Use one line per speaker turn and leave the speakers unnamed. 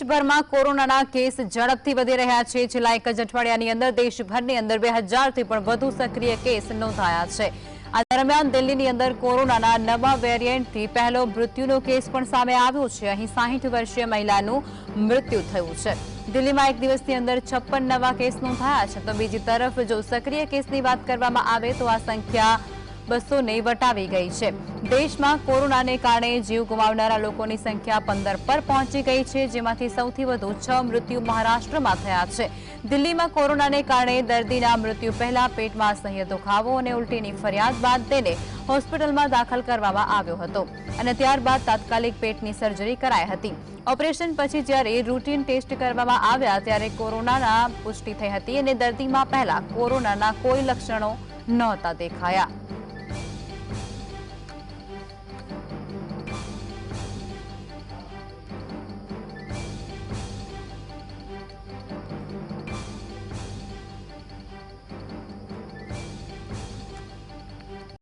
શર્મા કોરોનાના કેસ ઝડપથી વધી રહ્યા છે જિલ્લા એક જઠવાડિયાની અંદર દેશભરમાં ને અંદર 2000 થી પણ વધુ સક્રિય કેસ નોંધાયા છે આ દરમિયાન દિલ્હીની અંદર કોરોનાના નવા વેરીયન્ટથી પહેલો મૃત્યુનો કેસ પણ સામે આવ્યો છે અહીં 60 વર્ષીય મહિલાનું મૃત્યુ થયું છે દિલ્હીમાં એક દિવસની અંદર 56 નવા કેસ નોંધાયા છે તો બીજી તરફ જો સક્રિય કેસની વાત કરવામાં આવે તો આ સંખ્યા 200 ને વટાવી ગઈ છે. દેશમાં કોરોનાને કારણે જીવ ગુમાવનારા લોકોની સંખ્યા 15 પર પહોંચી ગઈ છે, જેમાંથી સૌથી વધુ 6 મૃત્યુ મહારાષ્ટ્રમાં થયા છે. દિલ્હીમાં કોરોનાને કારણે દર્દીના મૃત્યુ પહેલા પેટમાં સહેતો ખાવું અને ઉલટીની ફરિયાદ બાદ તેને હોસ્પિટલમાં દાખલ કરવામાં આવ્યો હતો અને ત્યારબાદ તાત્કાલિક પેટની સર્જરી કરાય હતી. ઓપરેશન પછી જ્યારે રૂટિન ટેસ્ટ કરવાવા આવ્યા ત્યારે કોરોનાના પુષ્ટિ થઈ હતી અને દર્દીમાં પહેલા કોરોનાના કોઈ લક્ષણો ન હતા દેખાયા.